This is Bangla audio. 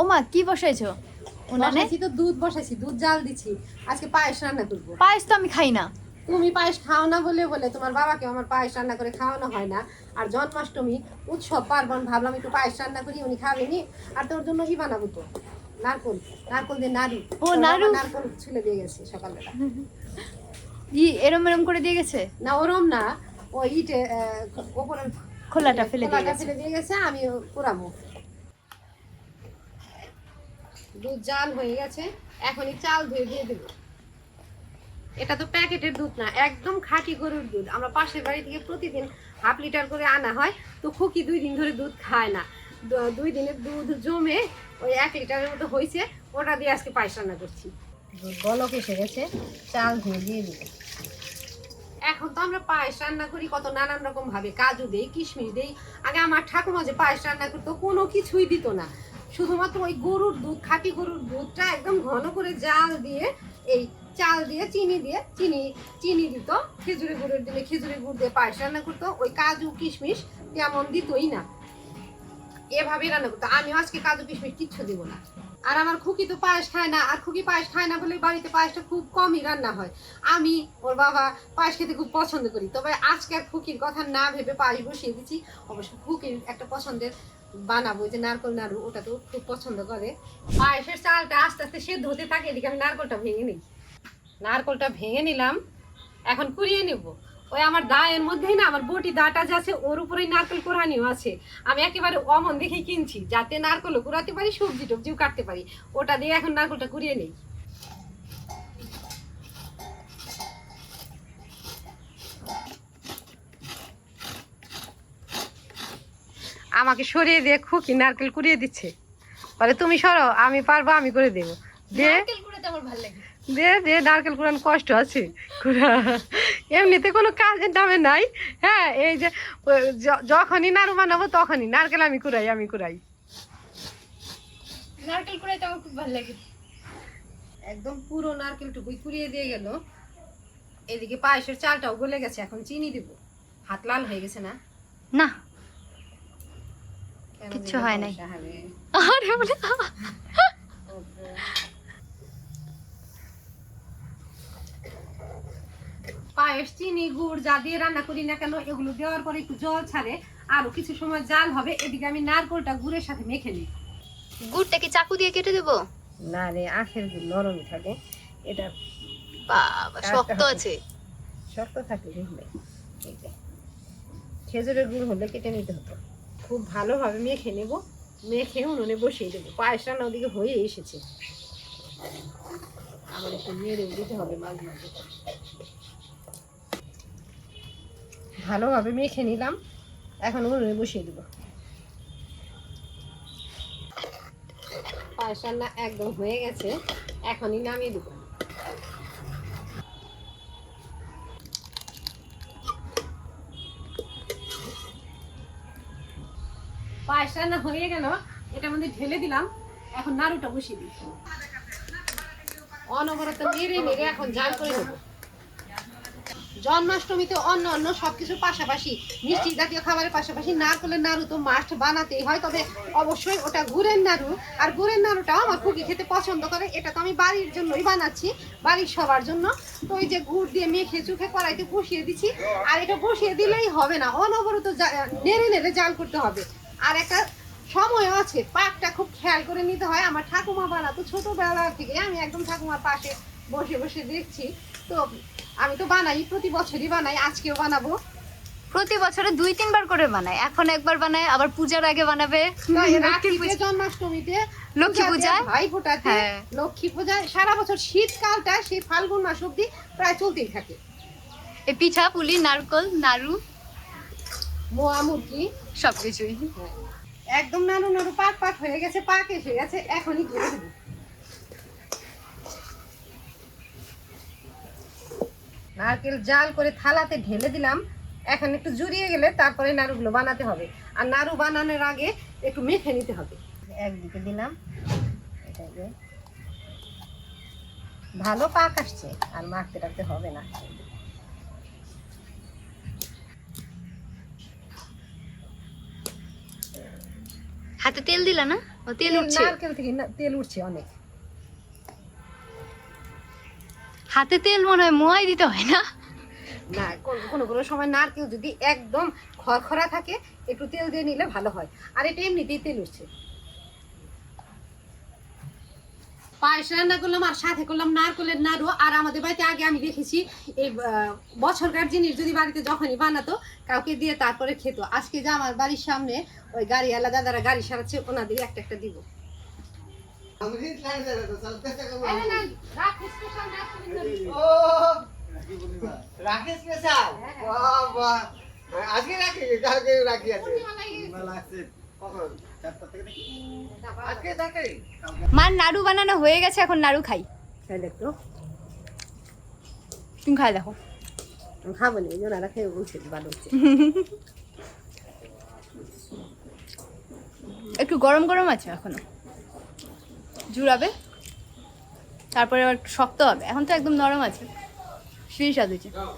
ও মা কি বসাইছো? উনানে? তো দুধ বসাইছি দুধ জাল দিছি। আজকে পায়েস রান্না করব। পায়েস তো আমি খাই না। তুমি পায়েস খাও না বলে বলে তোমার বাবাকে আমার পায়েস রান্না করে খাওয়ানো হয় না। আর জন্মাষ্টমী উৎসব পার্বণ ভাবলাম একটু পায়েস রান্না করি উনি খাবেনি আর তোর জন্য কি বানাবো তো? নারকল নারকল দিয়ে নাড়ু। ও, নাড়ু। নারকল ছুলে দিয়ে গেছে সকালবেলা। ই এরম এরম করে দিয়ে গেছে? না ওরম না। ও ইটে ওপরের খোলাটা ফেলে দিয়ে গেছে। ফেলে দিয়ে গেছে আমি পুরামো দুধ জাল হয়ে গেছে এখনই চাল ধুয়ে দিয়ে দেবো। এটা তো প্যাকেটের দুধ না একদম খাঁটি গরুর দুধ। আমরা পাশের বাড়ি থেকে প্রতিদিন হাফ লিটার করে আনা হয় তো খুকি দুই দিন ধরে দুধ খায় না। দুই দিনের দুধ জমে ওই এক লিটারের মতো হয়েছে ওটা দিয়ে আজকে পায়েস রান্না করছি। দুধ বলক এসে গেছে চাল ধুয়ে দিয়ে দিবে। এখন তো আমরা পায়েস রান্না করি কত নানান রকম ভাবে। কাজু দেই কিশমিশ দেই। আগে আমার ঠাকুমা যে পায়েস রান্না করতো কোনো কিছুই দিত না। শুধুমাত্র ওই গরুর দুধ, খাঁটি গরুর দুধটা একদম ঘন করে জাল দিয়ে, এই চাল দিয়ে, চিনি দিয়ে, চিনি চিনি দিত খেজুরি গুড়ের দিলে খেজুরি গুড় দিয়ে পায়েস রান্না করতো, ওই কাজু কিশমিশ তেমন দিতই না। এভাবে রান্না করতো। আমিও আজকে কাজু কিশমিশ কিচ্ছু দিব না। আর আমার খুকি তো পায়েস খায় না, আর খুকি পায়েস খায় না বলে বাড়িতে পায়েসটা খুব কমই রান্না হয়। আমি, ওর বাবা পায়েস খেতে খুব পছন্দ করি। তবে আজকে আর খুকির কথা না ভেবে পায়েস বসিয়ে দিচ্ছি। অবশ্য খুকির একটা পছন্দের বানাবো যে নারকল নাড়ু, ওটা তো খুব পছন্দ করে। পায়েসের চালটা আস্তে আস্তে সেদ্ধ হতে থাকে, এদিকে আমি নারকলটা ভেঙে নিই। নারকলটা ভেঙে নিলাম, এখন কুড়িয়ে নেব। ওই আমার দায়ের মধ্যেই না, আমার বটি দাটা যে আছে, ওর উপরেই নারকেল কোরআনিও আছে। আমি একেবারে অমন দেখেই কিনছি, যাতে নারকেলও কুড়াতে পারি, সবজি টবজিও কাটতে পারি। ওটা দিয়ে এখন নারকেলটা কুড়িয়ে নেই। সরিয়ে দিয়ে খুকি নারকেল কুড়িয়ে দিচ্ছে। বলে তুমি সরো আমি পারব আমি করে দেবো। দিয়ে নারকেল কুড়াতে আমার ভালো লাগে। দে দে নারকেল কুড়ান কষ্ট আছে। কুড়া এমনিতে কোনো কাজের দামে নাই। হ্যাঁ এই যে যখনই নাড়ু বানাবো তখনই নারকেল আমি কুড়াই আমি কুড়াই। নারকেল কুড়াইতে আমার খুব ভালো লাগে। একদম পুরো নারকেলটুকুই কুড়িয়ে দিয়ে গেল। এদিকে পায়েসের চালটাও গলে গেছে এখন চিনি দিব। হাত লাল হয়ে গেছে না? না কিচ্ছু হয় নাই। আরে বলে পায়েস চিনি গুড় যা দিয়ে রান্না করি না কেন এগুলো দেওয়ার পরে একটু জল ছাড়ে আরও কিছু সময় জাল হবে এদিকে আমি নারকলটা গুড়ের সাথে মেখে নিই। গুড়টা কি চাকু দিয়ে কেটে দেবো? না রে আখের গুড় নরমই থাকে। এটা বাবা শক্ত আছে। শক্ত থাকে খেজুরের গুড় হলে কেটে নিতে হতো। খুব ভালোভাবে মেখে নেব। মেখে উনুনে বসিয়ে দেবো। পায়েস রান্না ওদিকে হয়ে এসেছে। আমার একটু নেড়ে দিতে হবে মাঝে মাঝে। ভালোভাবে মেখে নিলাম। এখন উনুনে বসিয়ে দেবো। পায়েস রান্না একদম হয়ে গেছে। এখনই নামিয়ে দেবো। পায়েস রান্না হয়ে গেল, এটার মধ্যে ঢেলে দিলাম। এখন নাড়ুটা বসিয়ে দিই। অনবরত নেড়ে নেড়ে এখন জাল করে জন্মাষ্টমীতে অন্য অন্য সবকিছুর পাশাপাশি, মিষ্টি জাতীয় খাবারের পাশাপাশি নারকেলের নাড়ু তো মাস্ট বানাতেই হয়, তবে অবশ্যই ওটা গুড়ের নাড়ু। আর গুড়ের নাড়ুটাও আমার খুবই খেতে পছন্দ করে, এটা তো আমি বাড়ির জন্যই বানাচ্ছি, বাড়ির সবার জন্য। তো ওই যে গুড় দিয়ে মেখে চুখে কড়াইতে বসিয়ে দিচ্ছি, আর এটা বসিয়ে দিলেই হবে না, অনবরত নেড়ে নেড়ে জাল করতে হবে। আর একটা সময় আছে পাকটা খুব খেয়াল করে নিতে হয়। আমার ঠাকুমা বানাতো ছোটবেলা থেকে আমি একদম ঠাকুমার পাশে বসে বসে দেখছি। তো আমি তো বানাই প্রতি বছরই বানাই আজকেও বানাবো। প্রতি বছরে দুই তিনবার করে বানায়। এখন একবার বানায় আবার পূজার আগে বানাবে। লক্ষ্মী পূজা- জন্মাষ্টমীতে লক্ষ্মী পূজায়? ভাই ফোটাতে হ্যাঁ। লক্ষ্মী পূজায় সারা বছর শীতকালটা সেই ফাল্গুন মাস অব্দি প্রায় চলতেই থাকে। এই পিঠা পুলি নারকল নাড়ু। মোয়া মুরগি সবকিছুই। হ্যাঁ। একদম নানু নানু পাক পাক হয়ে গেছে পাক এসে গেছে এখনই ধরে দেবো। নারকেল জাল করে থালাতে ঢেলে দিলাম। এখন একটু জুড়িয়ে গেলে তারপরে নাড়ুগুলো বানাতে হবে। আর নাড়ু বানানোর আগে একটু মেখে নিতে হবে। একদিকে দিলাম। ভালো পাক আসছে আর মাখতে টাখতে হবে না। হাতে তেল দিলা না? ও, তেল উঠছে। নারকেল থেকে না- তেল উঠছে অনেক। হাতে তেল মনে হয় মোয়াই দিতে হয় না? না কোনো কোনো সময় নারকেল যদি একদম খরখরা থাকে একটু তেল দিয়ে নিলে ভালো হয়। আর এটা এমনিতেই তেল উঠছে। পায়েস রান্না করলাম আর সাথে করলাম নারকেলের নাড়ু। আর আমাদের বাড়িতে আগে আমি দেখেছি এই বছরকার জিনিস যদি বাড়িতে যখনই বানাতো কাউকে দিয়ে তারপরে খেত। আজকে যে আমার বাড়ির সামনে ওই গাড়িওয়ালা দাদারা গাড়ি সারাচ্ছে ওনাদের একটা একটা দিব। না, রাখ, স্পেশাল আজকে রাখি রাখি আছে। কখন? মার নাড়ু বানানো হয়ে গেছে এখন নাড়ু খাই। তাহলে একটু। তুমি খাই দেখো। খাব না এই জন্য খেয়ে বলছে ভালো একটু গরম গরম আছে এখনও। জুড়াবে। তারপরে আবার একটু শক্ত হবে এখন তো একদম নরম আছে। সেই স্বাদ হয়েছে